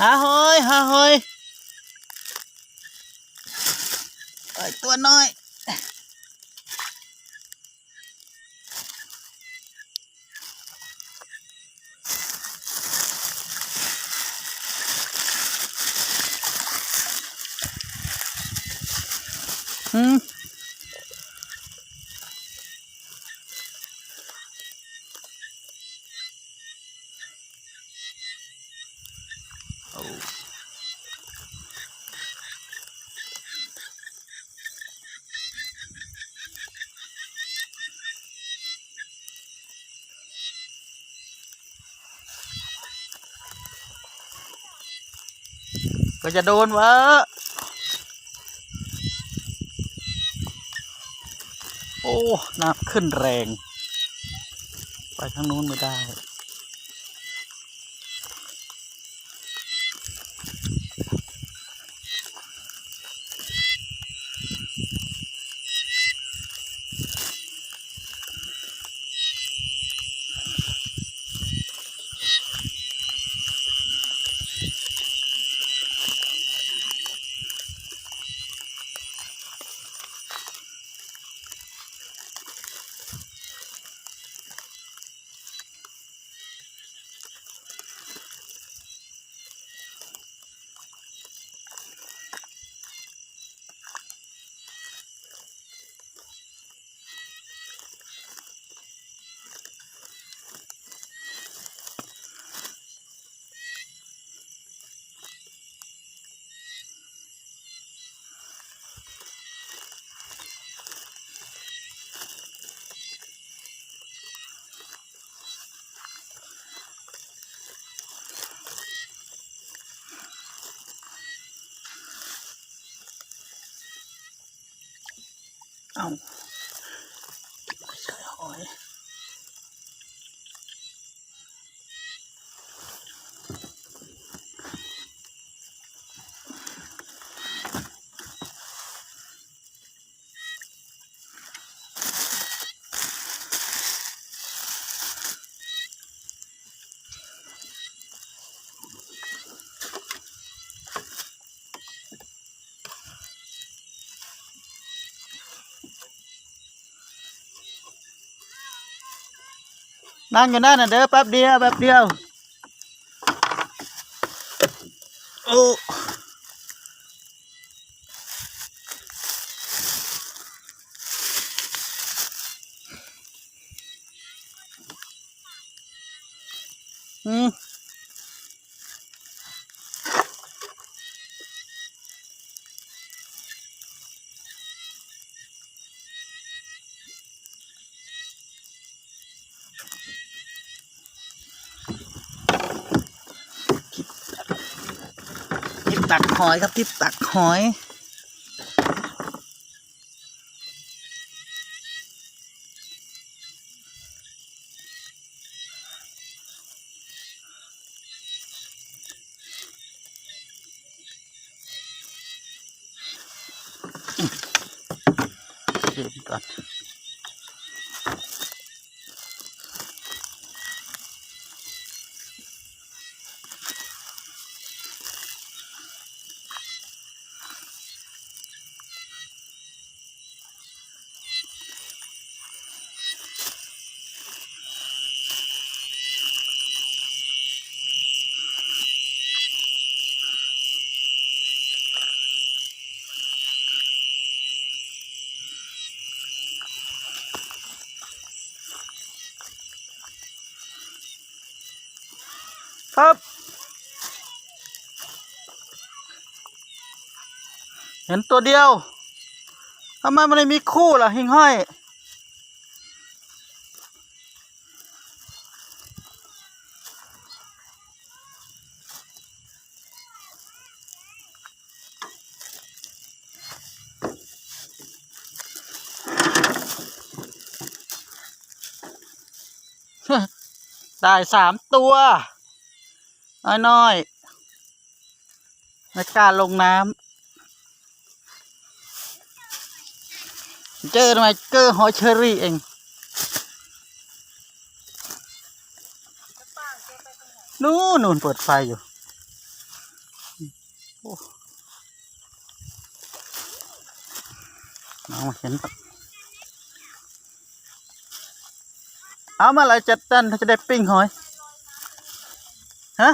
หาหอยหาหอยไอยตัวน้อย อืมโอ้ ก็จะโดนวะโอ้ น้ำขึ้นแรง ไปทางนู้นไม่ได้ เนั่งอยู่นั่นน่ะเด้อแป๊บเดียวแป๊บเดียวโอ้ หอยครับทิปตักหอยเก็บก่อน ครับเห็นตัวเดียวทำไมมันไม่มีคู่ล่ะ หิ่งห้อย ได้สามตัว น้อยๆในการลงน้ำเจอทำไมเจอหอยเชอรี่เอง นู่นนู่นเปิดไฟอยู่อ้อามาเห็นครับเอามาอะไรจัดตันถ้าจะได้ปิ้งหอย ฮะ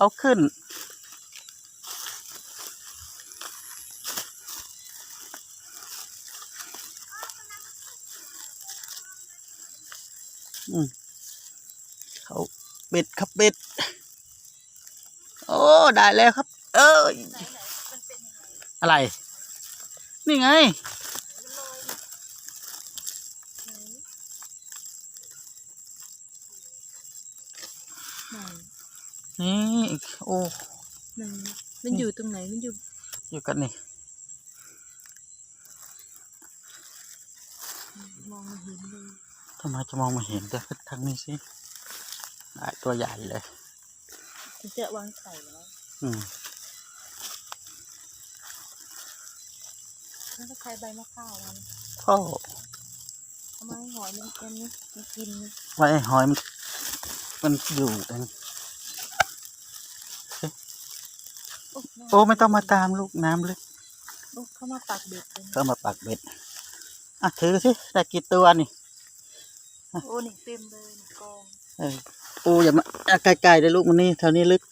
เอาขึ้น อืมเขาเบ็ดครับเบ็ด โอ้ ได้แล้วครับ เอ้ยอะไร นี่ไงไหน นี่โอ้ไหนมันอยู่ตรงไหนมันอยู่อยู่กันนี่มองไม่เห็นเลยทำไมจะมองไม่เห็นเดี๋ยวขึ้นทางนี้สิได้ตัวใหญ่เลยมันจะวางไข่แล้วอืมแล้วก็ใช้ใบมะพร้าวมันพ่อทำไมหอยมันเป็นนี่มันกินนี่ไว้ให้หอยมันมันอยู่เอง โอ้โอ้ไม่ต้องมาตามลูกน้ำลึกโอ้เข้ามาปักเบ็ดเลยก็มาปักเบ็ดอะถือสิได้กี่ตัวนี่โอ้นี่เต็มเลยนี่กองเออปูอย่ามาอะไกลๆเลยลูกมันนี่แถวนี้ลึก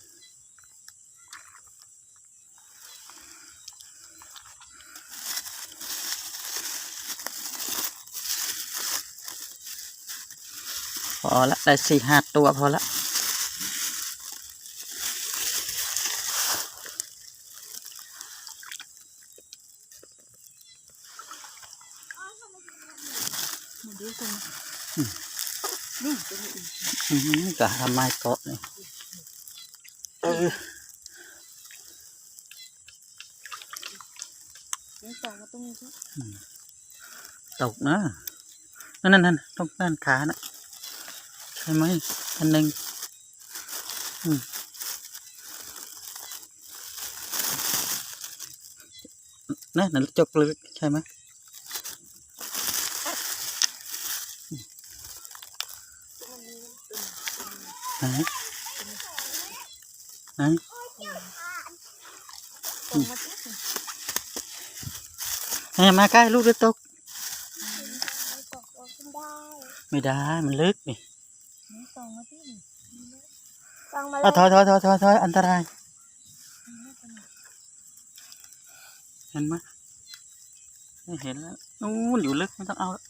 พอละได้สี่ห้าตัวพอละ ดี๋ยวตรงนี่ตรงนี้อีกอืมก็ทำไมเกาะนี่เออเดี๋ยวต่อมาตรงนี้สิตกนะนั่นนั่นนั่นตรงด้านขานะใช่ไหมอันหนึ่งอืมนั่นนั่นจกเลึกใช่ไหม ไหนไหนตรงมาสิให้มาใกล้ลูกจะตกตกลงขึ้นได้ไม่ได้ มันลึกนี่นี่ตรงมาสิลองมาเลเอายถอยถอยถอยถอยถอยอันตรายเห็นไหมไม่เห็นแล้วนู่นอยู่ลึกไม่ต้องเอาแล้ว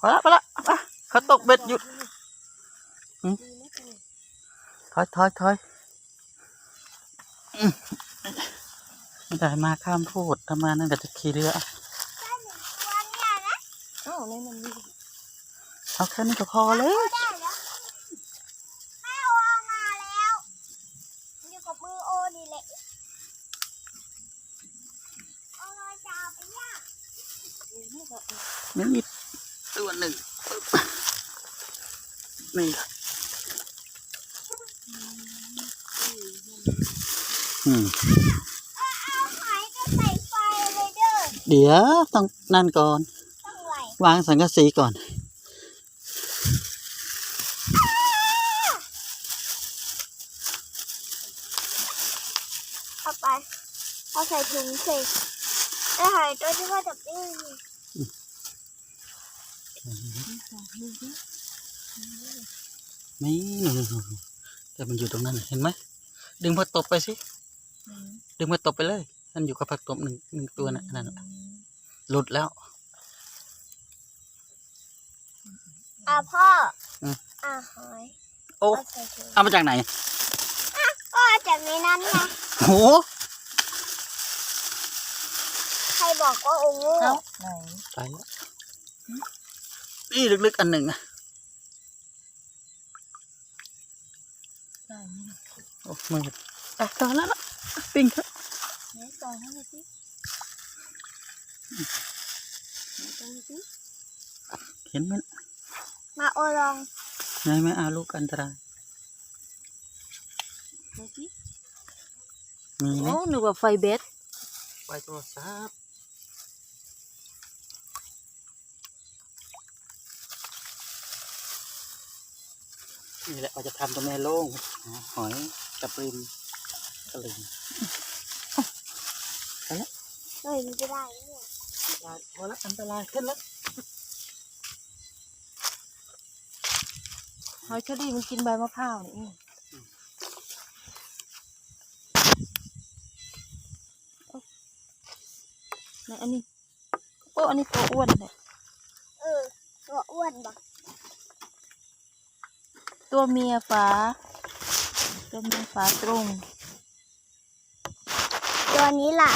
พอละพอละอะเขาตกเบ็ดหยุดอืม ถอยถอยถอยไม่ได้มาข้ามพูดทำมานั่นก็จะขี่เรือวันเนี่ยนะเอ้าวนี่มันมีเอาแค่นี้ก็พอเลยได้แล้วแม่โอเอามาแล้วอยู่กับมือโอนี่แหละเอาน้อยจะเอาไปย่าง นี่ก็ นี่มีตัวหนึ่งปึ๊บนี่อืม เอาหอยก็ใส่ไฟเลยเด้อเดี๋ยวต้องนั่นก่อนต้องไหววางสังกะสีก่อนเอาไปเอาใส่ถุงใส่แล้วหอยตัวที่ว่าจะปิ้งนี่นี่แต่มันอยู่ตรงนั้นเห็นไหม ดึงมาตบไปสิอืม ดึงมาตบไปเลยมันอยู่กับผักตบหนึ่งหนึ่งตัวนะนั่นน่ะหลุดแล้ว อะพ่ออม อะหอยโอ้ เอาใส่ถุงเอามาจากไหนก็เอาจากในนั้นไงโห ใครบอกว่าโอโง่เอ้าไหนไปแล้วนี่ลึกๆอันหนึ่งอะได้นี่โอ้มืออะต่อแล้วล่ะ ปิ้งครับไหนต่อให้หน่อยสิไหนตรงนี้สิเห็นไหมมาโอลองไงไม่เอาลูกอันตรายไหนสิมีไหมโอ้นึกว่าไฟเบสไปโทรศัพท์นี่แหละเราจะทำตรงนี้โล่งหอยกับริม กระลิงเฮ้ยมันจะได้เนี่ยพอแล้วอันตรายขึ้นแล้วหอยเชอรี่มันกินใบมะพร้าวนี่อืมโอ๊ะไหนอันนี้โอ้อันนี้ตัวอ้วนเลยเออตัวอ้วนบอกตัวเมียฝาตัวเมียฝาตรง ตัวนี้ล่ะ